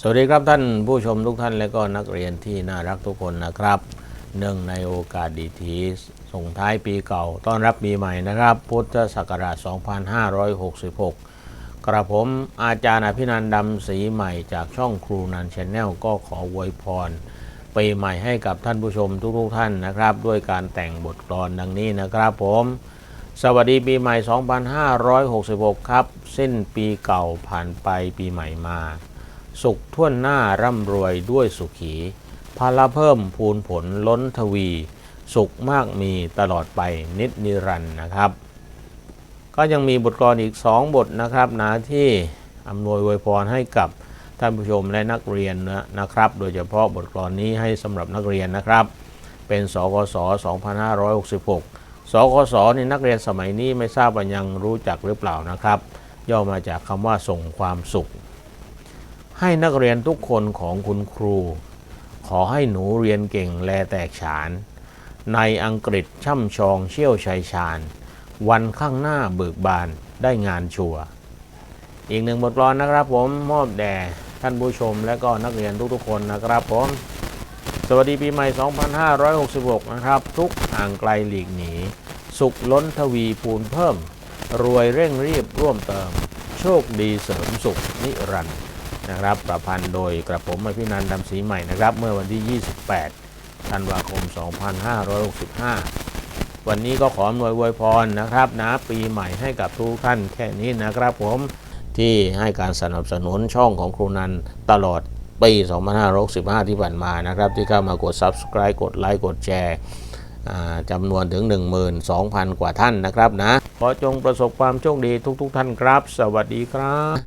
สวัสดีครับท่านผู้ชมทุกท่านและก็นักเรียนที่น่ารักทุกคนนะครับเนื่องในโอกาสดีทีส่งท้ายปีเก่าต้อนรับปีใหม่นะครับ พุทธศักราช 2566 กระผมอาจารย์อภินันดำศรีใหม่จากช่องครูนันชแนลก็ขออวยพรปีใหม่ให้กับท่านผู้ชมทุกๆท่านนะครับ ด้วยการแต่งบทกลอนดังนี้นะครับผม สวัสดีปีใหม่ 2566 ครับ สิ้นปีเก่าผ่านไปปีใหม่มา สุขท่วนหน้าร่ำรวยด้วยสุขีพละเพิ่มพูนผลล้นทวี สุขมากมีตลอดไปนิดนิรันดร์นะครับ ก็ยังมีบทกลอนอีก 2 บทนะครับนะที่อำนวยอวยพรให้กับท่านผู้ชมและนักเรียนนะนะครับ โดยเฉพาะบทกลอนนี้ให้สำหรับนักเรียนนะครับ เป็นสกศ2566สกศนี่นักเรียนสมัยนี้ไม่ทราบว่ายังรู้จักหรือเปล่านะครับ ย่อมาจากคำว่าส่งความสุข ให้นักเรียนทุกคนของคุณครู ขอให้หนูเรียนเก่งแลแตกฉาน ในอังกฤษช่ำชองเชี่ยวชัยชาญ วันข้างหน้าเบิกบานได้งานชัวอีกหนึ่งบทกลอนนะครับผมมอบแด่ท่านผู้ชมและก็นักเรียนทุกๆคนนะครับผมสวัสดีปีใหม่ 2566 นะครับ ทุกห่างไกลหลีกหนี สุขล้นทวีภูนเพิ่ม รวยเร่งรีบร่วมเติม โชคดีเสริมสุขนิรันดร์ นะครับประพันธ์โดยกระผมอภินันท์ดำศรีใหม่นะครับ เมื่อวันที่ 28 ธันวาคม 2565 วันนี้ก็ขออำนวยอวยพรนะครับนะปีใหม่ให้กับทุกท่านแค่นี้นะครับผมที่ให้การสนับสนุนช่องของครูนันตลอดปี 2565 ที่ผ่านมานะครับ ที่เข้ามากด Subscribe กดไลค์กดแชร์จำนวนถึง 12,000 กว่าท่านนะครับนะ ขอจงประสบความโชคดีทุกๆท่านครับ สวัสดีครับ